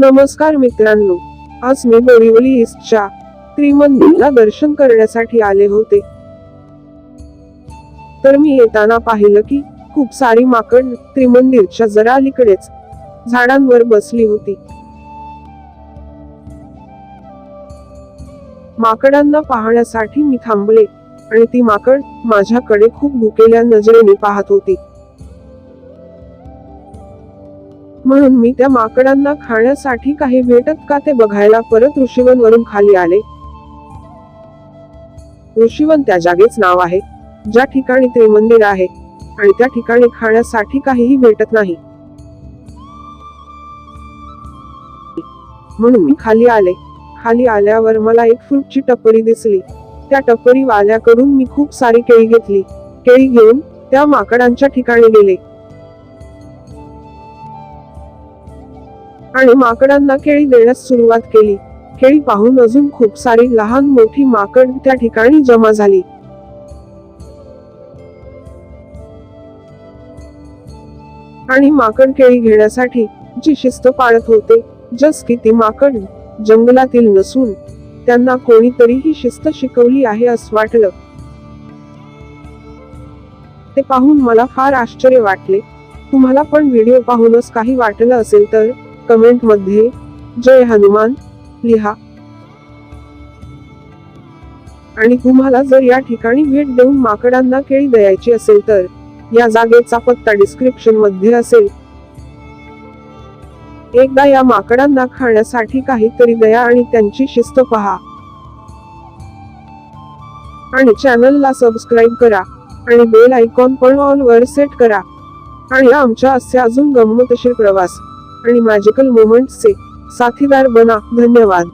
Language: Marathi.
नमस्कार मित्रांनो आज मी बोरिवली ईस्टच्या त्रिमंदिरला दर्शन करण्यासाठी आले होते. तर मी येताना पाहिलं की खूप सारी माकड त्रिमंदिरच्या जरा अलीकडेच झाडांवर बसली होती. माकडांना पाहण्यासाठी मी थांबले आणि ती माकड माझ्याकडे खूप भुकेल्या नजरेने पाहत होती. म्हणून मी त्या माकडांना खाण्यासाठी काही भेटत का ते बघायला परत ऋषीवन वरून खाली आले. ऋषीवन त्या जागेच नाव आहे ज्या ठिकाणी त्रिमंदिर आहे आणि त्या ठिकाणी खाण्यासाठी काहीही भेटत नाही. म्हणून मी खाली आले. खाली आल्यावर मला एक फ्रूटची टपरी दिसली. त्या टपरी वाल्याकडून मी खूप सारी केळी घेतली. केळी घेऊन त्या माकडांच्या ठिकाणी गेले. आणि माकडांना केळी देण्यास सुरुवात केली. केळी पाहून अजून खूप सारी लहान मोठी माकड त्या ठिकाणी जमा झाली. आणि माकड केळी घेण्यासाठी जी शिस्त पाळत होते जस की ती माकड जंगलातील नसून त्यांना कोणीतरी ही शिस्त शिकवली आहे असं वाटलं. ते पाहून मला फार आश्चर्य वाटले. तुम्हाला पण व्हिडिओ पाहूनच काही वाटलं असेल तर? कमेंटमध्ये जय हनुमान लिहा. आणि तुम्हाला जर या ठिकाणी भेट देऊन माकडांना केळी द्यायची असेल तर या जागेचा पत्ता डिस्क्रिप्शनमध्ये असेल. एकदा या माकडांना खाण्यासाठी काहीतरी दया आणि त्यांची शिस्त पहा. आणि चॅनलला सबस्क्राईब करा आणि बेल आयकॉन पण ऑल वर सेट करा. आणि आमच्या असे अजून गमतशीर प्रवास आणि मॅजिकल मोमेंट्सचे साथीदार बना. धन्यवाद.